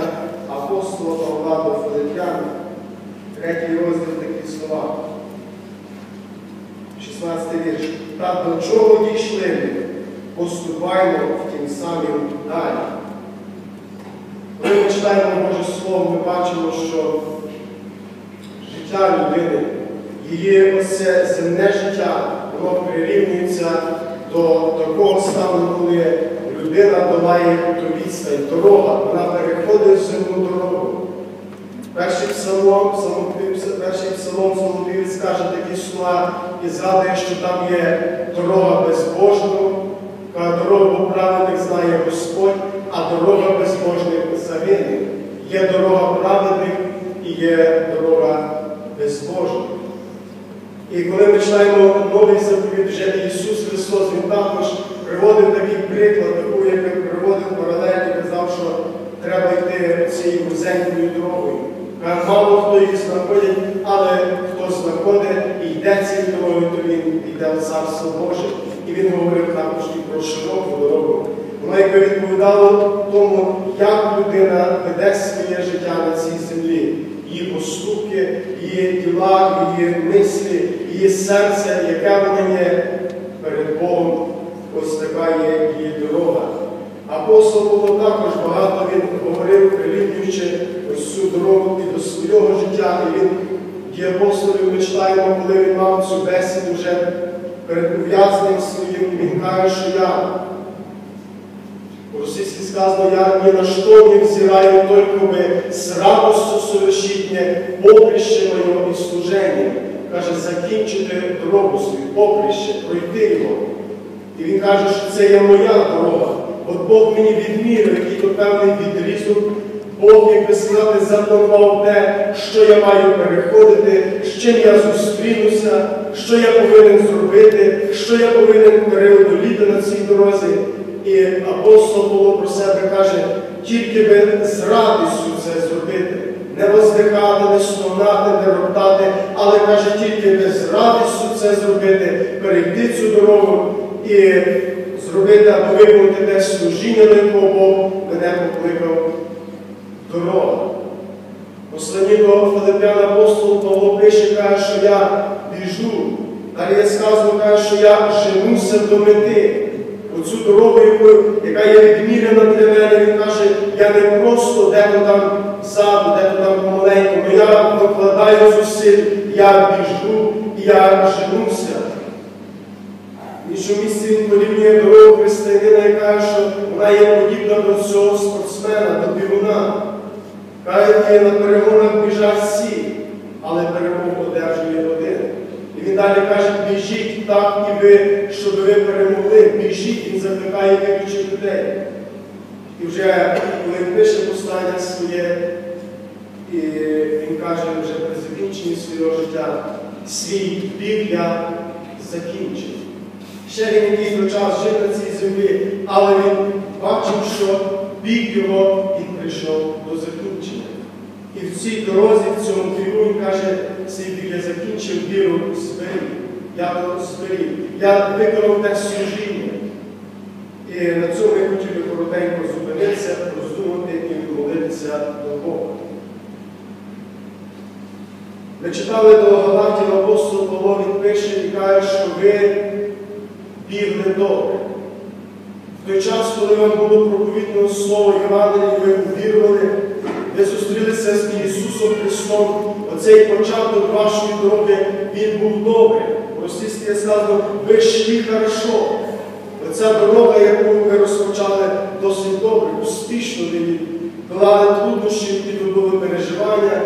послання апостола Павла до Филип'ян, третій розділ такі слова. 16 вірш. Та до чого дійшли ми? Поступаємо в тім самим далі. Коли ми читаємо Боже Слово, ми бачимо, що життя людини, її оце земне життя, воно прирівнюється до такого стану, коли людина долає ту відстань, дорога, вона переходить земну дорогу. Перший псалом, перший псалом Соломівець каже такі слова і згадує, що там є дорога безбожного, дорогу праведних знає Господь, а дорога безбожних загине. Є дорога праведних і є дорога безбожних. І коли ми читаємо новий заповідь, вже Ісус Христос, Він також приводив такий приклад, приводив паралель і казав, що треба йти цією вузенькою дорогою. Мало хто їх знаходить, але хто знаходить і йде цією дорогою, то він йде в Царство Боже. І він говорив також і про широку дорогу. Воно якби відповідало тому, як людина веде своє життя на цій землі, її поступки, її діла, її мислі, її серце, яке воно є перед Богом. Ось така є її дорога. Апостол Павло також багато він говорив, приліплюючи ось цю дорогу і до свого життя. І він ті апостолів ми читаємо, коли він мав цю бесіду вже перед ув'язненням своїм, він каже, що я. По-російськи сказано, я ні на що не взираю, только бы с радостью совершить мне поприще моє і служення. Каже, закінчити дорогу свою, поприще, пройти його. І він каже, що це є моя дорога. От Бог мені відмірив, який то певний відрізок, Бог, як би сказати, запланував те, що я маю переходити, з чим я зустрінуся, що я повинен зробити, що я повинен переодоліти на цій дорозі. І апостол Павло про себе каже, тільки би з радістю це зробити, не воздихати, не стогнати, не роптати, але каже, тільки би з радістю це зробити, перейти цю дорогу і зробити або виконати те служіння, на якого Бог мене покликав дорога. Посланні до Филиппян апостол Павло пише, каже, що я біжу. Далі я сказано, каже, що я женуся до мети. Оцю дорогу, яка є відміряна для мене, він каже, я не просто де-то там ззаду, де-то там помаленьку, але я докладаю зусиль, я біжу і я женуся. В іншому місці він порівнює дорогу християнина і каже, що вона є подібна до цього спортсмена, до бігуна. Каже, на перегонах біжать всі, але перемогу одержує один. І він далі каже, біжіть так і ви, щоб ви перемогли. Біжіть, він закликає віруючих людей. І вже коли пише послання своє, і він каже вже при закінченні свого життя, свій біг я закінчив. Ще він якийсь час жив на цій землі, але він бачив, що біг його він прийшов до закінчення. І в цій дорозі, в цьому бігу, він каже, біг я закінчив віру зберіг. Я зберіг. Я виконав те служіння. І на цьому я хотів би коротенько зупинитися, роздумати і молитися до Бога. Ми читали до Галатів апостол Павло, він пише і каже, що ви бігли добре. В той час, коли вам було проповідно слово Євангелія, ви увірували, ви зустрілися з Ісусом Христом, оцей початок вашої дороги, Він був добрий. Російське сказано, ви йшли хорошо. Оця дорога, яку ви розпочали досить добре, успішно ви долали труднощі, які були переживання,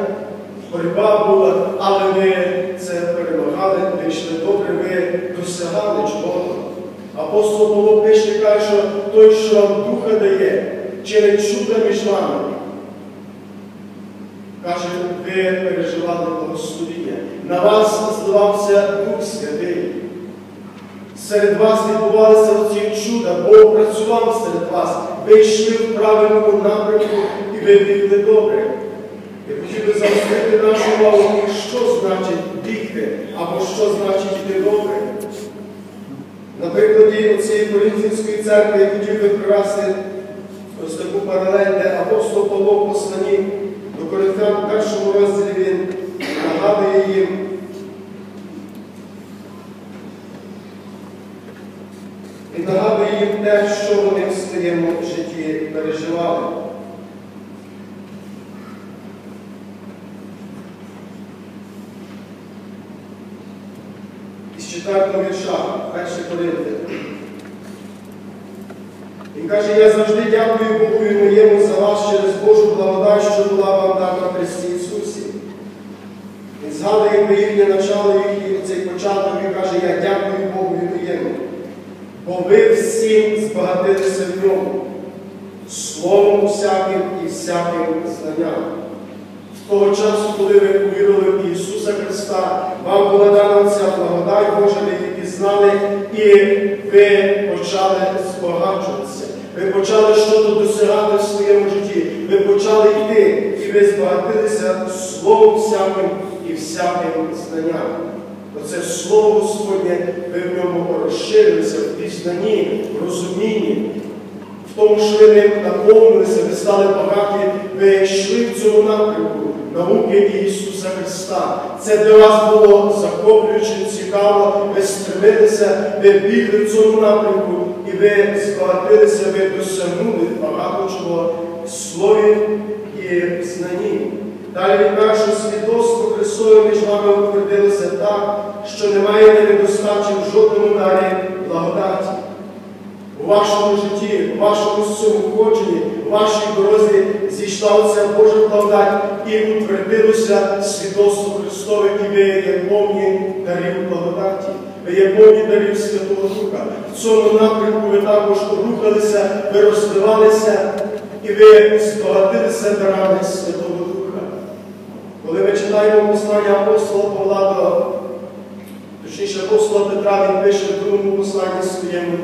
боротьба була, але ви це перемагали, ви йшли добре, ви досягали чого. Апостол Павло пише, каже, що той, що вам духа дає, чинить чудо між вами. Каже, ви переживали благословіння. На вас зливався Дух Святий. Серед вас відбувалися ці чуда, Бог працював серед вас. Ви йшли в правильному напрямку і ви бігли добре. Я хотів би заострити нашу увагу, що значить бігти, або що значить йти добре. На прикладі цієї Коринфянської церкви я хотів би ось таку паралель, де апостол Павло в посланні до Коринфян в першому розділі він нагадує їм. Він нагадує їм те, що вони в своєму житті переживали. Із четвертого вірша, перший Коринфян. Він каже, я завжди дякую Богу і моєму за вас через Божу благодать, що була вам дана Христі Ісусі. Він згадує про їхнє начало, їхній цей початок, він каже, я дякую Богу і моєму. Бо ви всім збагатилися в ньому, словом всяким і всяким знанням. З того часу, коли ви повірили Ісуса Христа, вам була дана ця благодать Божа, ви її пізнали, і ви почали збагачуватися. Ви почали щось досягати в своєму житті. Ви почали йти, і ви збагатилися словом всяким і всяким знанням. Оце слово Господнє, ви в ньому розширилися в пізнанні, в розумінні, в тому, що ви наповнилися, ви стали багаті, ви йшли в цьому напрямку науки Ісуса Христа. Це для вас було захоплююче, цікаво, ви стремилися, ви бігли в цьому напрямку, і ви збагатилися, ви досягнули багато чого в слові і в знанні. Далі нашого свідоцтво Христове між вами утвердилося так, що немає недостачі в жодному дарі благодаті. У вашому житті, вашому цьому ходженні, у вашій дорозі зійшла оця Божа благодать і утвердилося свідоцтво Христове, і ви є повні дарів благодаті. Ви є повні дарів Святого Духа. В цьому напрямку ви також рухалися, ви розвивалися і ви збагатилися дарами Святого Духа. Коли ми читаємо послання апостола Павла точніше апостола Петра, він пише в другому посланні своєму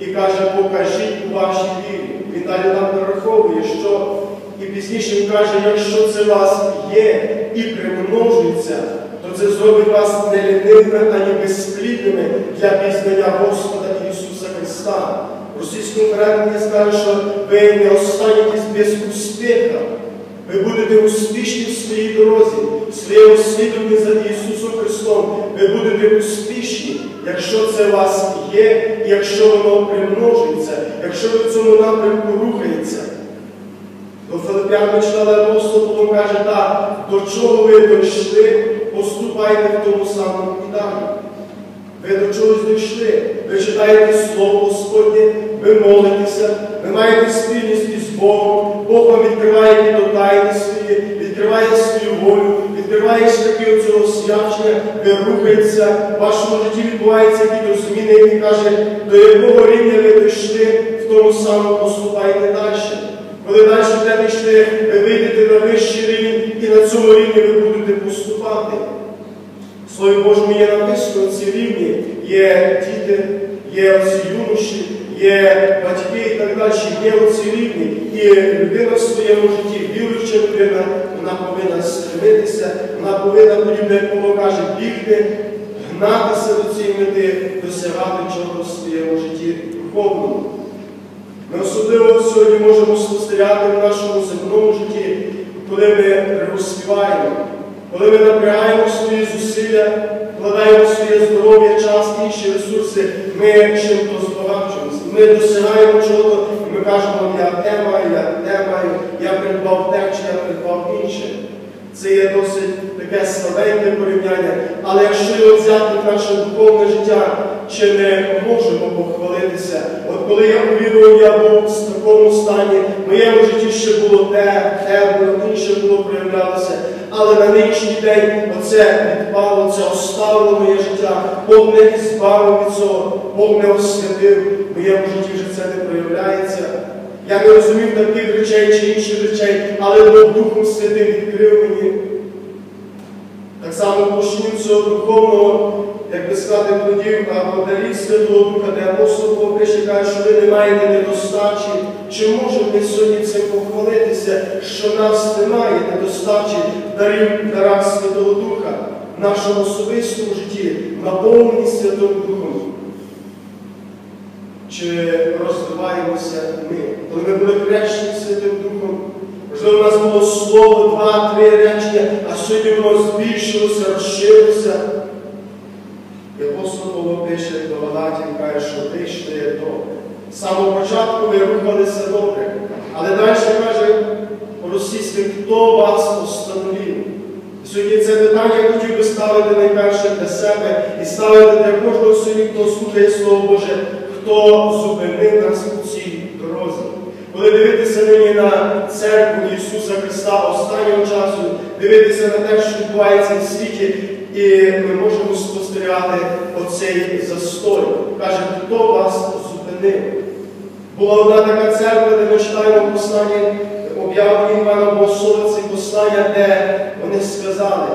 і каже, покажіть у вашій вірі. Він далі нам перераховує, що і пізніше він каже, якщо це вас є і примножується, то це зробить вас не лінивими, ані безплідними для пізнання Господа Ісуса Христа. Російському перекладі скаже, що ви не останетесь без успіха. Ви будете успішні в своїй дорозі, в своєму слідуванні за Ісусом Христом. Ви будете успішні, якщо це у вас є, якщо воно примножується, якщо ви в цьому напрямку рухається. До Филиппян ми читали апостол Павло каже, так, до чого ви дійшли, поступайте в тому самому і. Ви до чогось дійшли, ви читаєте Слово Господнє, ви молитеся, ви маєте спільність із Богом, Бог вам відкриває до тайни свої, відкриває свою волю, відкриває шляхи цього свячення, ви рухаєтеся, в вашому житті відбуваються якісь зміни, які каже, до якого рівня ви дійшли, в тому самому поступайте далі. Коли далі будете йшли, ви вийдете на вищий рівень і на цьому рівні ви будете поступати. В Слові Божому є написано, ці рівні є діти, є оці юноші, є батьки і так далі, є оці рівні. І людина в своєму житті, віруюча людина, вона повинна стремитися, вона повинна, подібно, як каже, бігти, гнатися до цієї мети, досягати чого в своєму житті духовному. Ми особливо сьогодні можемо спостерігати в нашому земному житті, коли ми розспіваємо, коли ми напрягаємо свої зусилля, вкладаємо своє здоров'я, час, інші ресурси, ми чим-то збагачуємося. Ми досягаємо чого, і ми кажемо, я те маю, я те маю, я придбав те, чи я придбав інше. Це є досить таке слабеньке порівняння. Але якщо його взяти в наше духовне життя, чи не можемо похвалитися? От коли я увірував, я був в такому стані, в моєму житті ще було те, те було, інше було проявлялося. Але на нинішній день оце відпало, це оставило моє життя. Бог не збавив від цього, Бог не освятив. В моєму житті вже це не проявляється. Я не розумів таких речей чи інших речей, але Бог Духом Святим відкрив мені. Так само пошнім цього духовного, як би сказати, плодів або дарів Святого Духа, де апостол Павло пише, каже, що ви не маєте недостачі. Чи можемо ми сьогодні цим похвалитися, що нас немає недостачі дарів дарах Святого Духа в нашому особистому житті, наповнені Святим Духом? Чи розвиваємося ми? Коли ми були хрещені Святим Духом, можливо, у нас було слово, два-три речення, а сьогодні воно збільшилося, розширилося. І апостол Павло пише до Галатів, каже, що прийшли добре. З самого початку ви рухалися добре. Але далі каже по-російськи, хто вас постановив? Сьогодні це питання я хотів би ставити найперше для себе і ставити для кожного сьогодні, хто слухає Слово Боже, хто зупинив нас у цій дорозі. Коли дивитися нині на церкву Ісуса Христа останнього часу, дивитися на те, що відбувається в світі, і ми можемо спостерігати оцей застой. Каже, хто вас зупинив? Була одна така церква, де ми читаємо послання об'явлення Івана Богослова, це послання, де вони сказали,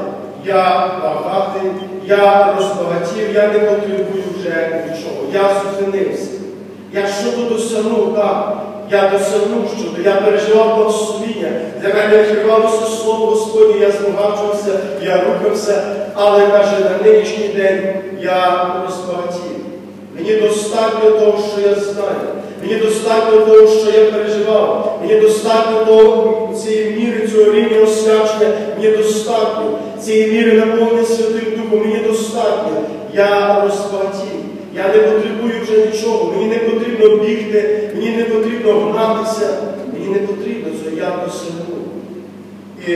я багатий, я розбагатів, я не потребую вже нічого. Я зупинився. Я що-то досягнув, так. Я досягнув щось, я переживав благословіння, для мене відкривалося Слово Господнє, я збагачувався, я рухався, але каже, на нинішній день я розбагатів. Мені достатньо того, що я знаю. Мені достатньо того, що я переживав. Мені достатньо того, цієї міри, цього рівня освячення. Мені достатньо цієї міри наповнення Святим Духом. Мені достатньо. Я розбагатів. Я не потребую вже нічого. Мені не потрібно бігти, мені не потрібно гнатися, мені не потрібно цього. Я досягну. І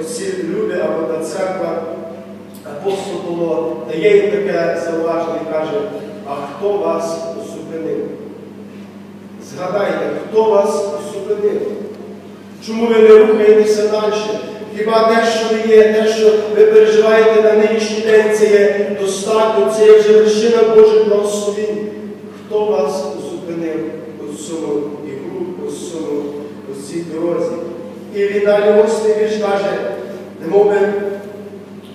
оці люди або та церква Павло дає їм таке зауваження і каже, а хто вас зупинив? Згадайте, хто вас зупинив? Чому ви не рухаєтеся далі? Хіба те, що ви є, те, що ви переживаєте на нинішній день, це є достатньо, це є вже вершина Божих благословень. Хто вас зупинив у цьому ігру, у цьому у цій дорозі? І він далі восьмий вірш каже, немов би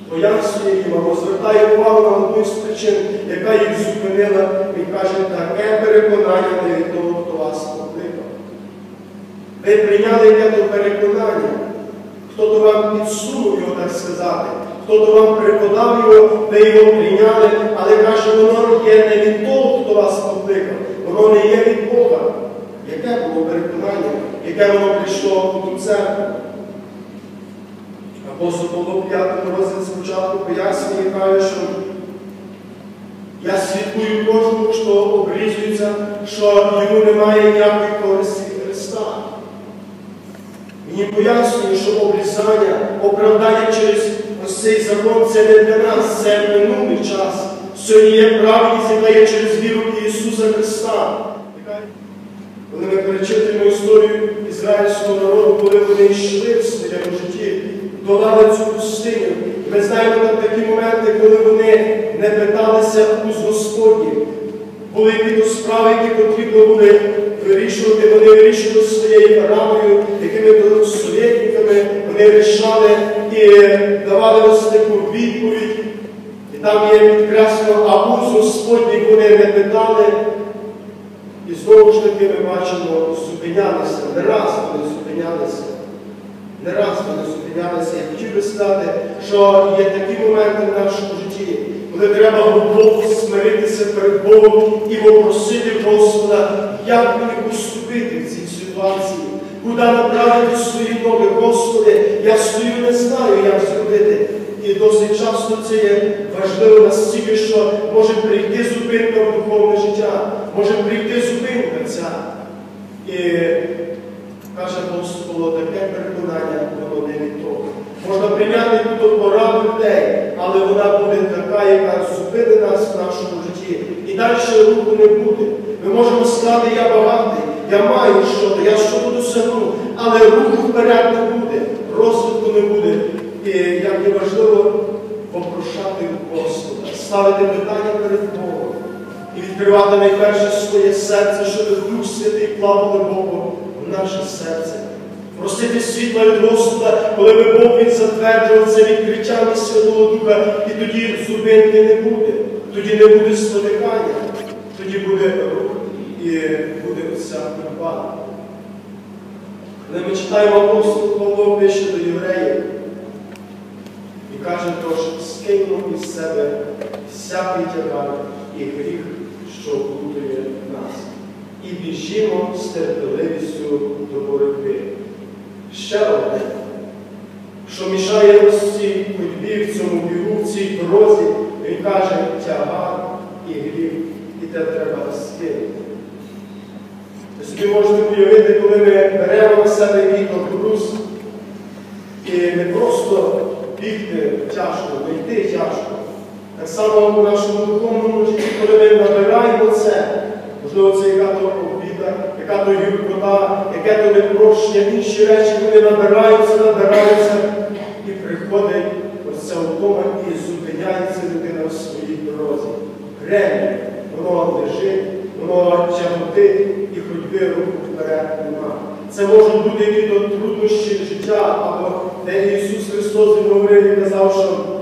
пояснює їм або звертає увагу на одну з причин, яка їх зупинила, він каже, таке переконання не від того, хто вас покликав. Ви прийняли яке то переконання. Хто то вам підсунув його, так сказати, хто то вам преподав його, ви його прийняли, але каже, воно є не від того, хто вас покликав, воно не є від Бога. Яке було переконання, яке воно прийшло у церкву? Апостол Павло в 5 розділі спочатку пояснює, каже, що я свідкую кожному, хто обрізується, що йому немає ніякої користі Христа. Мені пояснює, що обрізання, оправдання через ось цей закон це не для нас, це минулий час. Сьогодні є праведність, яка є через віру Ісуса Христа. Коли ми перечитуємо історію ізраїльського народу, коли вони йшли в своєму житті, долали цю пустиню. Ми знаємо там такі моменти, коли вони не питалися уз Господніх. Були справи, які потрібно були вирішувати, вони вирішували своєю раною, якими совєтниками вони рішали і давали ось таку відповідь. І там є підкреслено, а уз Господніх вони не питали. І знову ж таки ми бачимо, зупинялися, не раз вони зупинялися. Не раз вони зупинялися. Я хотів би сказати, що є такі моменти в нашому житті, коли треба глибоко смиритися перед Богом і попросити Господа, як мені поступити в цій ситуації, куди направити свої ноги, Господи, я стою, не знаю, як зробити. І досить часто це є важливо настільки, що може прийти зупинка в духовне життя, може прийти зупинка ця. І каже Господо, таке переконання, воно не від того. Можна прийняти тут пораду людей, але вона буде така, яка зупинить нас в нашому житті. І далі руху не буде. Ми можемо сказати, я багатий, я маю щось, я щось досягну, але руху вперед не буде, розвитку не буде. І як є важливо попрошати Господа, ставити питання перед Богом і відкривати найперше своє серце, щоб Дух Святий плавав глибоко в наше серце. Просити світла від Господа, коли би Бог він затверджував це відкриттями Святого Духа, і тоді зупинки не буде. тоді не буде спотикання, тоді буде рух і буде вся боротьба. Коли ми читаємо апостол Павло пише до євреїв і каже, тож скиньмо із себе всякий тягар і гріх, що плутує нас, і біжімо з терпеливістю до боротьби. Ще одне, що мішає ось цій ходьбі, в цьому бігу, в цій дорозі, він каже, тягар і гріх, і те треба скинути. Ви собі можете уявити, коли ми беремо на себе якийсь груз, і не просто бігти тяжко, не йти тяжко. Так само у нашому духовному житті, коли ми набираємо це, можливо, це яка то обіда, яка то гіркота, яке то непрощення, інші речі, вони набираються, набираються, і приходить ось ця втома і зупиняється людина в своїй дорозі. Гремі, воно лежить, воно тяготи і ходьби руху вперед нема. Це можуть бути якісь труднощі життя, або де Ісус Христос говорив і казав, що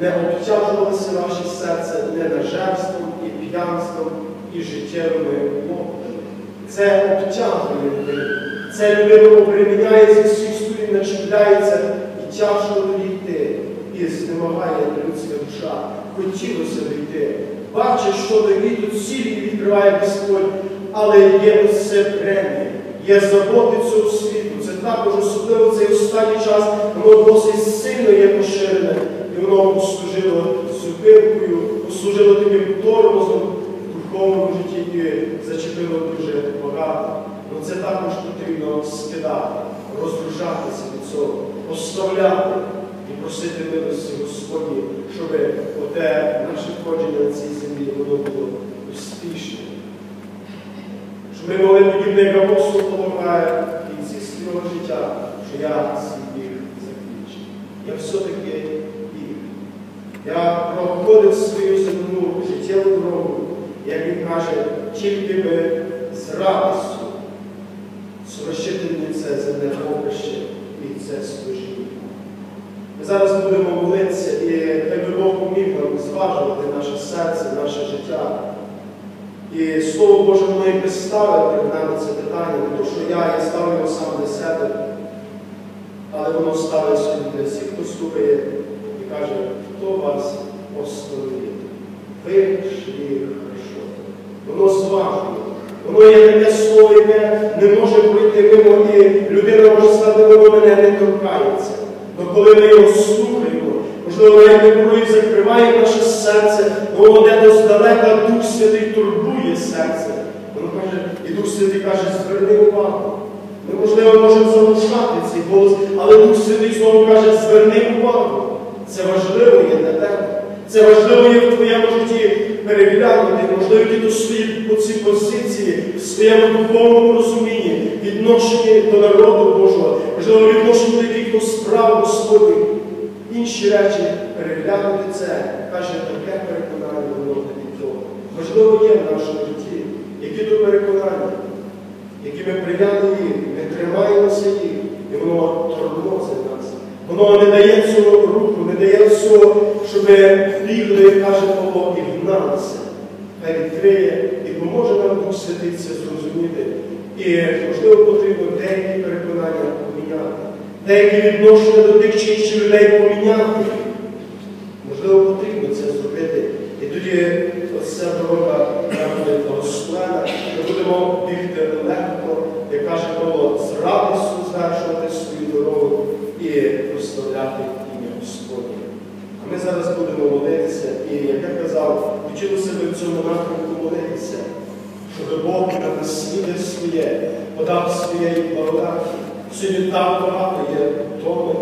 не обтяжувалося ваше серце ненажерством і п'янством і життєвими мовами. Це обтяжує людину. Це людину обреміняє зі всіх сторін, начіпляється і тяжко дійти. І знемагає людська душа. Хотілося б. Бачиш, що тобі тут цілі відкриває Господь, але є це премія, є заботи цього світу. Також особливо цей останній час, воно досить сильно є поширене. І воно послужило зупинкою, послужило таким тормозом в духовному житті і зачепило дуже багато. Ну це також потрібно скидати, розгружатися від цього, поставляти і просити милості Господні, щоб оте наше входження на цій землі воно було успішне. Щоб ми могли подібне, як апостол свого життя, що я свій біг закінчив. Я все-таки біг. Я проходив свою земну життєву дорогу, як він каже, тільки би з радістю сворощити мені це земне поприще і це служіння. Ми зараз будемо молитися і хай би Бог поміг зважувати наше серце, наше життя. І Слово Боже, воно і ставить перед нами це питання, не то, що я, я ставлю його сам для себе, але воно ставить сьогодні для всіх, хто слухає і каже, хто вас остановив? Ви шлі хорошо. Воно зважує. Воно є таке слово, яке не може пройти мимо, і людина може сказати, воно мене не торкається. Але коли ми його слухаємо, можливо, навіть ми порою закриваємо наше серце, воно де здалека Дух Святий турбує серце. Воно каже, і Дух Святий каже, зверни увагу. Ми, можливо, можемо залишати цей голос, але Дух Святий знову каже, зверни увагу. Це важливо є для тебе. Це важливо є в твоєму житті переглянути, можливо, ті свої оці позиції в своєму духовному розумінні, відношенні до народу Божого, можливо, відношенні до якихось справ Господніх. Інші речі переглянути це, каже, таке переконання воно від того. Можливо, є в нашому житті, які то переконання, які ми прийняли не тримаємося їх, і воно тормозить нас. Воно не дає цього руху, не дає цього, щоб бігли, як каже Павло, і гналися. Хай відкриє і поможе нам Святий це зрозуміти. І, можливо, потрібно деякі переконання поміняти, деякі відношення до тих чи інших людей поміняти. Можливо, потрібно це зробити. І тоді оця дорога буде благословена, ми будемо бігти легко, як каже Павло, з радістю звершувати свою дорогу і прославляти ім'я Господнє. А ми зараз будемо молитися, і, як я казав, хотілося б в цьому напрямку молитися, щоб Бог на наслідя своє подав своєї благодаті. Сьогодні так багато є втоми,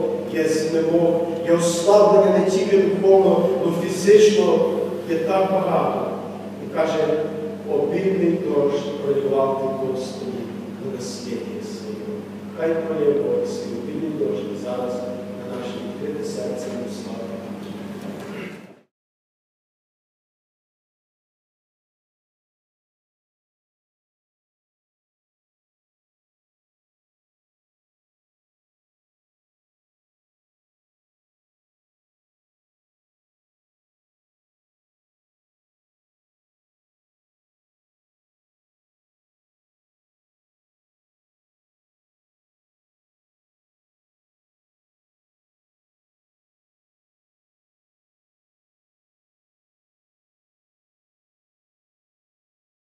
є знемог, є ослаблення не тільки духовно, але фізично є так багато. І каже, обідний дощ проливав ти Господи на наслідя своєго. Хай проявив свій дощ